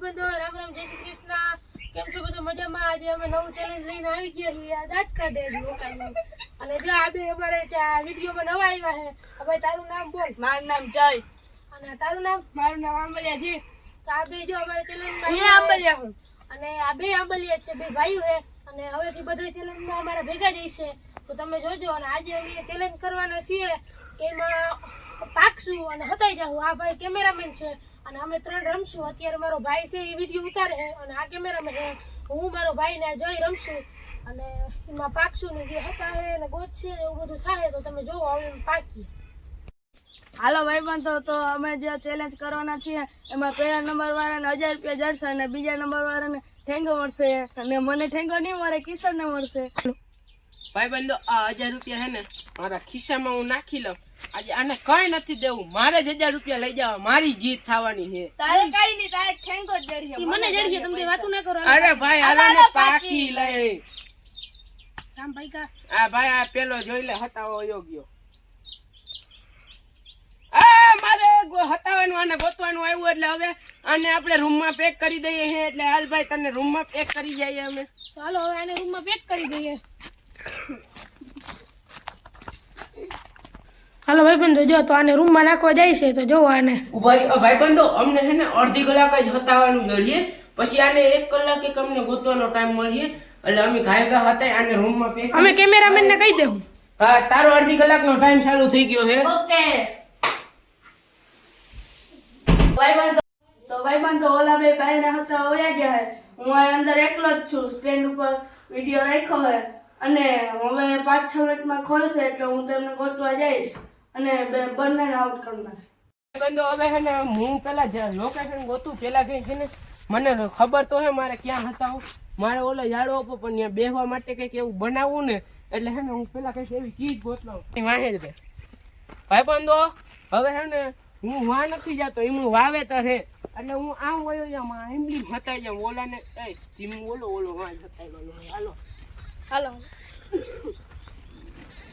ભાઈબંધો રામ રામ જય શ્રી કૃષ્ણ. કેમ છો બધું મજામાં? આજે અમે નવું ચેલેન્જ લઈને આવી ગયા છીએ. આ દાંત કાઢે અને જો આ બે અમારે ત્યાં વિડીયોમાં નવા આવ્યા છે આ તારું નામ બોલ. મારું નામ જય. અને તારું નામ? મારું નામ આંબલિયા જી તો આ બે જો અમારે ચેલેન્જમાં હું આંબલિયા હું. અને આ બે આંબલિયા છે બે ભાઈઓ છે. અને હવેથી બધા ચેલેન્જમાં અમારા ભેગા જઈશે છે તો તમે જોજો અને આજે અમે ચેલેન્જ કરવાના છીએ કે એમાં પાકશું અને હતાઈ જાઉં આ ભાઈ કેમેરામેન છે અને અમે ત્રણ રમશું. અત્યારે મારો ભાઈ છે એ વીડિયો ઉતારે છે અને આ કેમેરામેન છે. હું મારો ભાઈને જઈ રમશું. અને એમાં પાકશું ને જે હતા એને અને ગોત છે ને એવું બધું થાય તો તમે જોવો હવે પાકીએ. હાલો ભાઈબંધો તો અમે જે ચેલેન્જ કરવાના છીએ એમાં પહેલા નંબર વાળાને હજાર રૂપિયા જડશે અને બીજા નંબર વાળાને ઠેંગો મળશે. અને મને ઠેંગો નહીં મળે કિશનને મળશે. ભાઈ બંધો આ હજાર રૂપિયા હે ને મારા ખિસ્સામાં હું નાખી લઉં. આજે આને કઈ નથી દેવું. મારે જ હજાર રૂપિયા લઈ જવા મારી જીત થવાની છે. તારે કઈ નહીં તારે ઠેંગો જ જડી મને જડી છે તમે વાતું ના કરો. અરે ભાઈ હાલો પાકી લઈ રામ ભાઈ કા આ ભાઈ આ પેલો જોઈ લે હતાવો યોગ્ય આ મારે ગો- હતાવાનું આને ગોતવાનું આવ્યું એટલે હવે અને આપણે રૂમમાં પેક કરી દઈએ હે. એટલે હાલ ભાઈ તને રૂમમાં પેક કરી જઈએ અમે. ચાલો હવે હવે આને રૂમમાં પેક કરી દઈએ. હાલો ભાઈ બંધો જો તો આને રૂમમાં નાખવા જાય છે તો જોવો આને. ઊભા રહ્યો. ભાઈ બંધો અમને હે ને અડધી કલાક જ હતાવાનું જડીએ પછી આને એક કલાક એક અમને ગોતવાનો ટાઈમ મળીએ. એટલે અમે ઘાય ઘા હતા આને રૂમમાં પે અમે કેમેરામેન ને કહી દેવું. હા તારો અડધી કલાકનો ટાઈમ ચાલુ થઈ ગયો છે ઓકે. ભાઈબંધો તો ભાઈબંધો ઓલા બે બહાર હતા ઓયા ગયા હે. હું આ અંદર એકલો જ છું સ્ટેન્ડ ઉપર વીડિયો રાખ્યો હે. અને હવે પાંચ છ મિનિટમાં ખોલશે એટલે હું તમને ગોતવા જઈશ. અને બે બંનેને આઉટ કરી નાખે. બંધો હવે હે ને હું પેલા લોકેશન ગોતું પેલા કઈ છે ને મને ખબર તો હે મારે ક્યાં હતા હું. મારે ઓલો જાડો આપો પણ ત્યાં બેહવા માટે કંઈક એવું બનાવવું ને એટલે હે ને હું પેલા કંઈક એવી ચીજ ગોતલાવું વાહે જ ભાઈ બંધો હવે હે ને હું વા નથી જતો એમ વાવેતર હે. એટલે હું આમ વયો જામ આ એમલી હતાઈ ઓલાને એ ધીમું ઓલો ઓલો વાં હતાઈ ગયો હાલો. હાલો.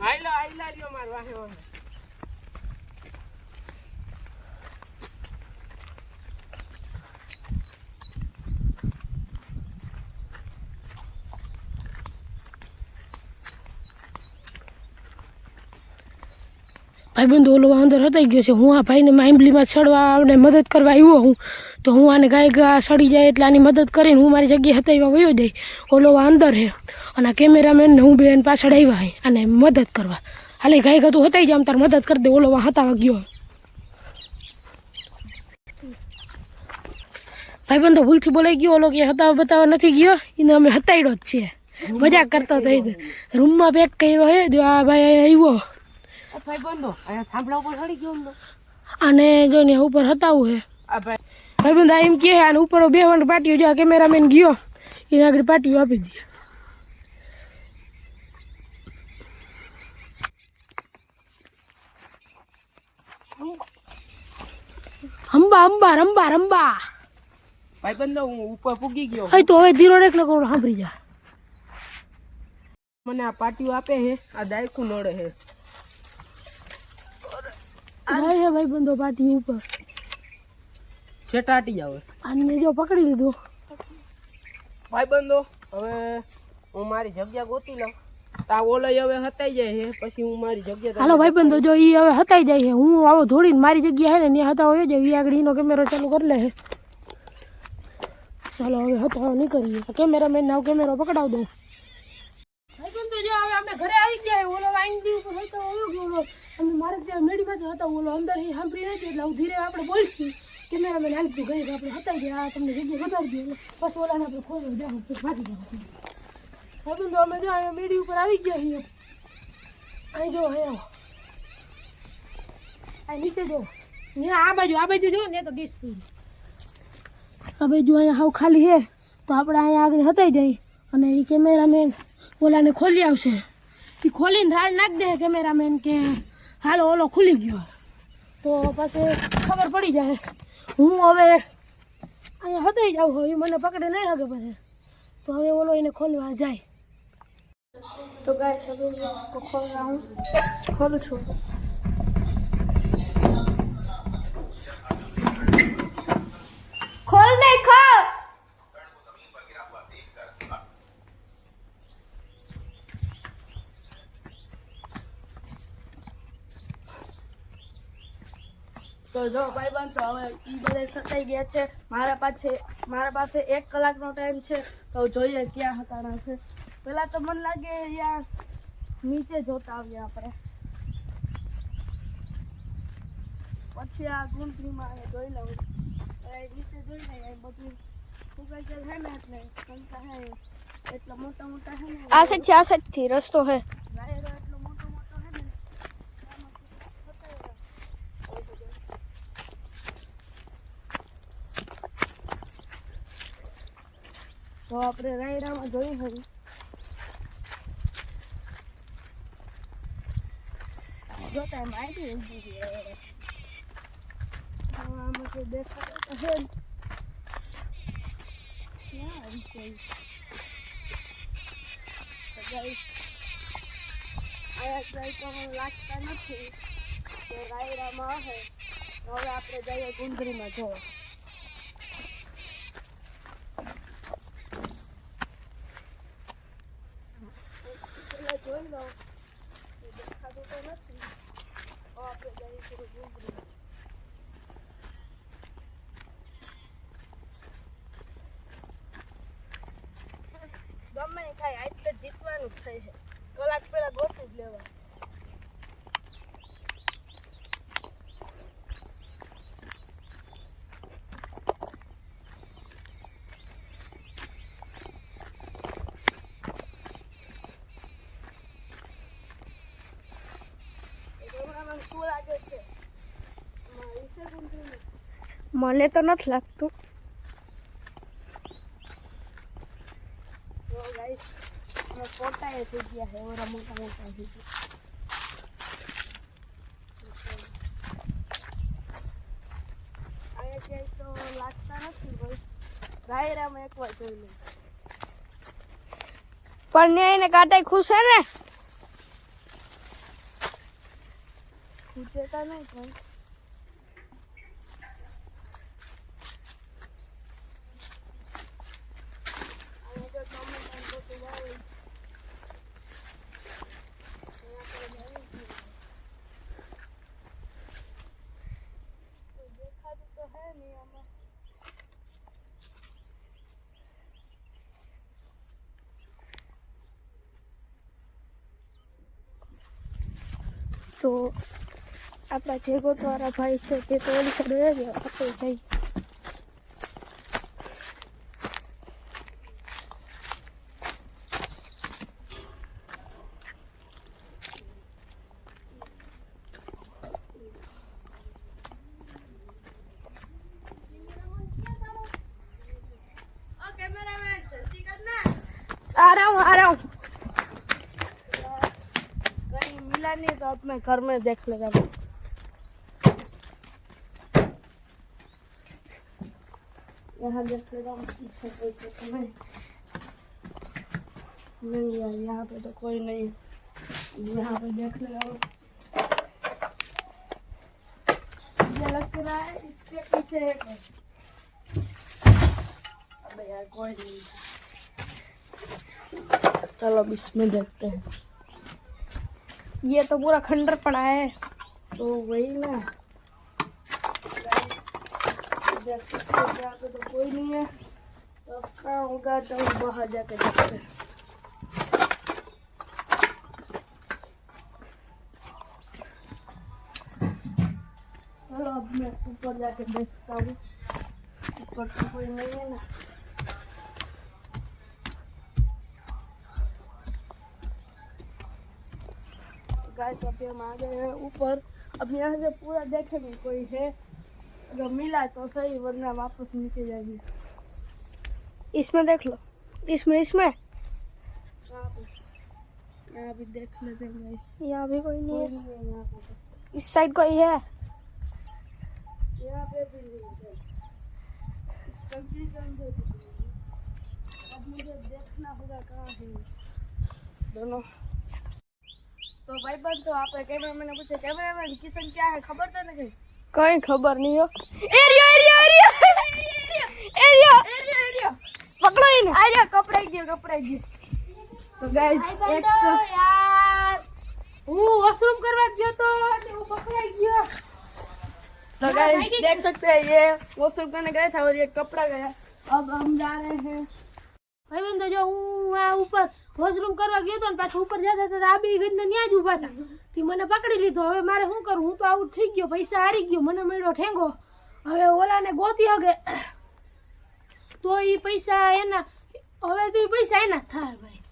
હાલો આઈલા રહ્યો મારે વાહે વાહે. ભાઈ બંધો ઓલો અંદર હતાઈ ગયો છે. હું આ ભાઈને માઇમ્બલીમાં ચડવા અને મદદ કરવા આવ્યો હું. તો હું આને ગાય ગા સડી જાય એટલે આની મદદ કરીને હું મારી જગ્યાએ હતાઈવા વયો જાય ઓલો અંદર હે અને આ કેમેરામેનને હું બેન પાછળ આવ્યા હે અને મદદ કરવા. હાલે ગાય ગા તું હતાઈ જા તાર મદદ કરી દે. ઓલો હતાવા ગયો ભાઈ બંધો ભૂલથી બોલાઈ ગયો. ઓલો કે હતાવા બતાવવા નથી ગયો. એને અમે હતાડ્યો જ છે મજાક કરતો થઈ રૂમમાં પેક કર્યો હે. જો આ ભાઈ આવ્યો. ભાઈ બંધો? અને થાંભલા ઉપર ચડી ગયો અમને અને જો ને ઉપર હતાવું હે. ભાઈ. આ એમ કે અને ઉપર બે વંડ પાટીઓ જો કેમેરામેન ગયો એને આગળ પાટીઓ આપી દે. અંબા અંબા રંબા રંબા. ભાઈ બંધો હું ઉપર પૂગી ગયો. હવે તો હવે ધીરો રેખ લગાવ સાંભળી જા. મને આ પાટીઓ આપે હે આ દાયકું નડે છે. જાય ભાઈ બંધો પાટી ઉપર. છેટાટી આવે. આને જો પકડી લીધો. ભાઈ બંધો હવે હું મારી જગ્યા ગોતી લઉં. તા ઓલો હવે હતાઈ જાય છે પછી હું મારી જગ્યા હાલો ભાઈ બંધો જો ઈ હવે હતાઈ જાય છે હું આવો ધોડીને મારી જગ્યા હે ને ત્યાં હતા હોય જાય ઈ આગળ એનો કેમેરો ચાલુ કરી લે છે ચાલો હવે હતાવો નીકળીએ. કેમેરામેન નાવ કેમેરો પકડાવ દઉં ભાઈ બંધો જો હવે અમે ઘરે આવી ગયા ઓલો વાઈન બી ઉપર હતો ઓલો ગયો અમે મારે ત્યાં મેડીમાં હતા ઓલો, અંદર એ સાંભળી નથી એટલે હું ધીરે આપણે બોલશું. કેમેરામેન હાલ તું ગઈ આપણે હતા ગયા તમને જગ્યા વધારી દઈએ બસ ઓલાને આપણે ખોલો જાઓ પછી જાઓ ભાઈ તો અમે જો અહીંયા મેડી ઉપર આવી ગયા છીએ. અહીં જો, અહીંયા અહીં નીચે જો. ને આ બાજુ આ બાજુ જો, ને તો દિસતું. આ બાજુ અહીંયા હાવ ખાલી છે. તો આપણે અહીંયા આગળ હતાઈ જાય. અને એ કેમેરામેન ઓલાને ખોલી આવશે. એ ખોલીને રાડ નાખી દે કેમેરામેન કે, હાલો, ઓલો ખુલી ગયો. તો પછી ખબર પડી જાય, હું હવે અહીંયા હતાઈ જાઉં હોય એ મને પકડે નહીં હગે પછી. તો હવે ઓલો એને ખોલવા જાય. તો ગાય સબે હું ખોલું છું. જો ભાઈબંધ તો હવે ઈ બધા સતાઈ ગયા છે. મારા પાસે મારા પાસે એક કલાકનો ટાઈમ છે. તો જોઈએ ક્યાં હતા છે. પહેલાં તો મને લાગે યાર નીચે જોતા આવીએ આપણે. પછી આ એ જોઈ લઉં. નીચે જોઈ લઈએ બધું ફુગાઈ ગયેલ છે ને એટલે કંકા હે. એટલા મોટા મોટા હે ને. આ સાઈડથી આ સાઈડથી, રસ્તો હે વાયરો એટલો મોટો મોટો હે ને આમાંથી ફટાઈ જાય. એવું બધું. તો આપણે રાયડામાં જોઈ હતી જો ટાઈમ આવી ઊભી આમાં કોઈ દેખાતો છે ક્યાં આવી છે ઈ? તો guys, આયા જાય તો લાગતા નથી તો રાયડામાં આવે. હવે આપણે જઈએ ગુંદરીમાં જોવા. જોઈ એ દેખાતું તો નથી આપણે જઈએ ગુંદરીમાં ગમે થાય આજ તો જીતવાનું જ થાય. છે કલાક પહેલા ગોતું જ લેવા શું લાગે છે મારી છે ગુંદરીમાં મને તો નથી લાગતું. તો ગાઈસ અમે ફોટા એ થઈ ગયા છે ઓરા મોટા મોટા થઈ ગયા. ક્યાંય તો લાગતા નથી ભાઈ રાયરામાં એકવાર જોઈ લઉં પણ ને એને કાંટાઈ ખુશ હે ને? ખૂટેતા નહીં પણ અહીંયા તો ગમે તેમ ગોતું આવે. અહીંયા આપણે જઈએ છીએ. કોઈ દેખાતું તો હે નહીં આમાં તો આપણા જે ગોતવાળા ભાઈ છે તે તો ઓલી સાઈડ આપણે જઈએ. नहीं तो अपने घर में देख लेगा वो। यहाँ देख लेगा तो यहाँ पे तो कोई नहीं। यहाँ पे देख लेगा। लग रहा है इसके पीछे है। अबे यार, कोई नहीं। चलो इसमें देखते हैं। ये तो पूरा खंडर पड़ा है। तो वही ना। तो कोई नहीं है। होगा तो बाहर जाके देखते हैं। चलो अब मैं ऊपर जाके देखता हूँ। ऊपर तो कोई नहीं है ना। गाइस अभी हम आ गए हैं ऊपर। अब यहाँ से पूरा देखेंगे कोई है। अगर मिला तो सही वरना वापस नीचे जाएँगे। इसमें देख लो। इसमें इसमें। यहाँ भी देख लेते हैं यहाँ भी कोई नहीं है। इस साइड कोई है? यहाँ पे भी नहीं है। अब मुझे देखना होगा कहाँ है। दोनों। तो भाई बन तो आप कैमरा मैंने पूछा कैमरा मैन किशन क्या है खबर तो नहीं कहीं खबर नहीं हो area area area area area पकड़ो इन अरे कपड़ाई गयो कपड़ाई गयो તો ગાઈસ એક યાર હું વોશરૂમ કરવા ગયો તો અને હું પકડાઈ ગયો तो गाइस देख सकते हैं ये वॉशरूम करने गए थे और ये कपड़ा गया अब हम जा रहे हैं ભાઈ તો જો હું આ ઉપર વોશરૂમ કરવા ગયો હતો ને પાછું ઉપર જતા હતા આ બી ગઈને ત્યાં જ ઊભા હતા તે મને પકડી લીધો. હવે મારે શું કરું? હું તો આઉટ થઈ ગયો. પૈસા હારી ગયો. મને મળ્યો ઠેંગો. હવે ઓલાને ગોતી હગે. તો એ પૈસા એના, હવે તો એ પૈસા એના થાય ભાઈ.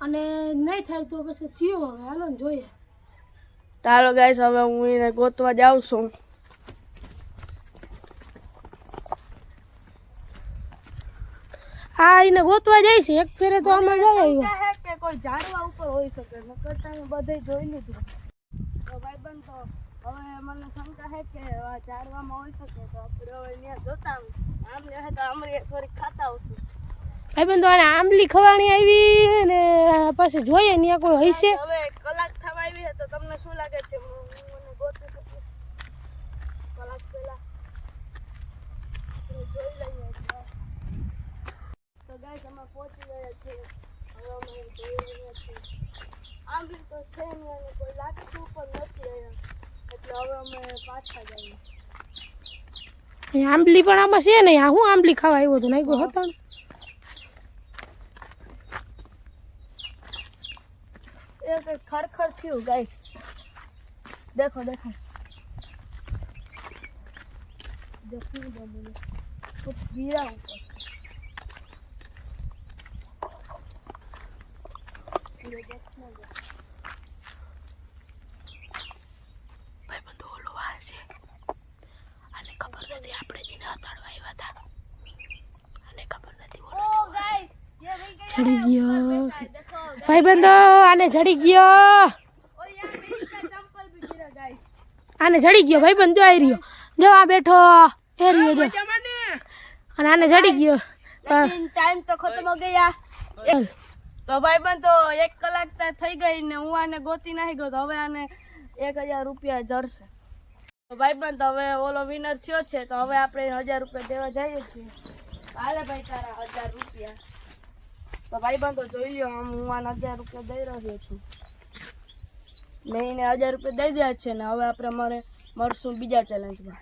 અને નહીં થાય તો પછી થયો હવે. હાલો ને જોઈએ. ચાલો ગાઈસ હવે હું એને ગોતવા જાઉં છું. આ એને ગોતવા જાય છે એક ફેરે તો આમાં જઈ આવ્યો હે કે કોઈ ઝાડવા ઉપર હોઈ શકે નકર તમે બધે જોઈ લીધું. તો ભાઈબંધ તો હવે મને શંકા છે કે આ ઝાડવામાં હોઈ શકે તો આપણે હવે ત્યાં જોતા. આમ. રહે તો આમરી થોડીક ખાતા આવશું. ભાઈ તો આને આંબલી ખવાણી આવી ને પછી જોઈએ ને કોઈ હશે હવે કલાક થવા આવી છે તો તમને શું લાગે છે? હું હું મને ગોતી શકું? કલાક પહેલા જોઈ લઈએ. ગાઈસ અમે પહોંચી ગયા છે હવે અમે જોઈ રહ્યા છીએ આમ બી તો છે નહીં અને કોઈ લાકડું પણ નથી એટલે હવે અમે પાછા જઈએ આંબલી પણ આમાં છે નહીં હું આંબલી ખાવા આવ્યો હતો નહીં ગયો હતો એ કંઈ ખરખર થયું ગાઈસ દેખો દેખો. ખૂબ ગીરા ઉપર. ભાઈ બંધુ ઓલું આ છે અને ખબર નથી આપણે જેને હતાડવા આવ્યા હતા અને ખબર નથી ચડી ગયો. ભાઈ બંધો આને ચડી ગયો. આને ચડી ગયો ભાઈ બંધો આવી રહ્યો. જો આ બેઠો એ રહ્યો અને આને ચડી ગયો. ટાઈમ તો ખતમ હો. ગયા. તો ભાઈબંધ તો એક કલાક થઈ ગઈ ને હું આને ગોતી નાખી ગયો, તો હવે આને એક હજાર રૂપિયા જરશે તો ભાઈબંધ તો હવે ઓલો વિનર થયો છે, તો હવે આપણે હજાર રૂપિયા દેવા જઈએ છીએ. હાલે ભાઈ તારા હજાર રૂપિયા. તો ભાઈબંધ તો જોઈ લો આમ હું આને હજાર રૂપિયા દઈ રહ્યો છું. મેં એને હજાર રૂપિયા દઈ દીધા છે ને, હવે આપણે અમારે મળશું બીજા ચેલેન્જમાં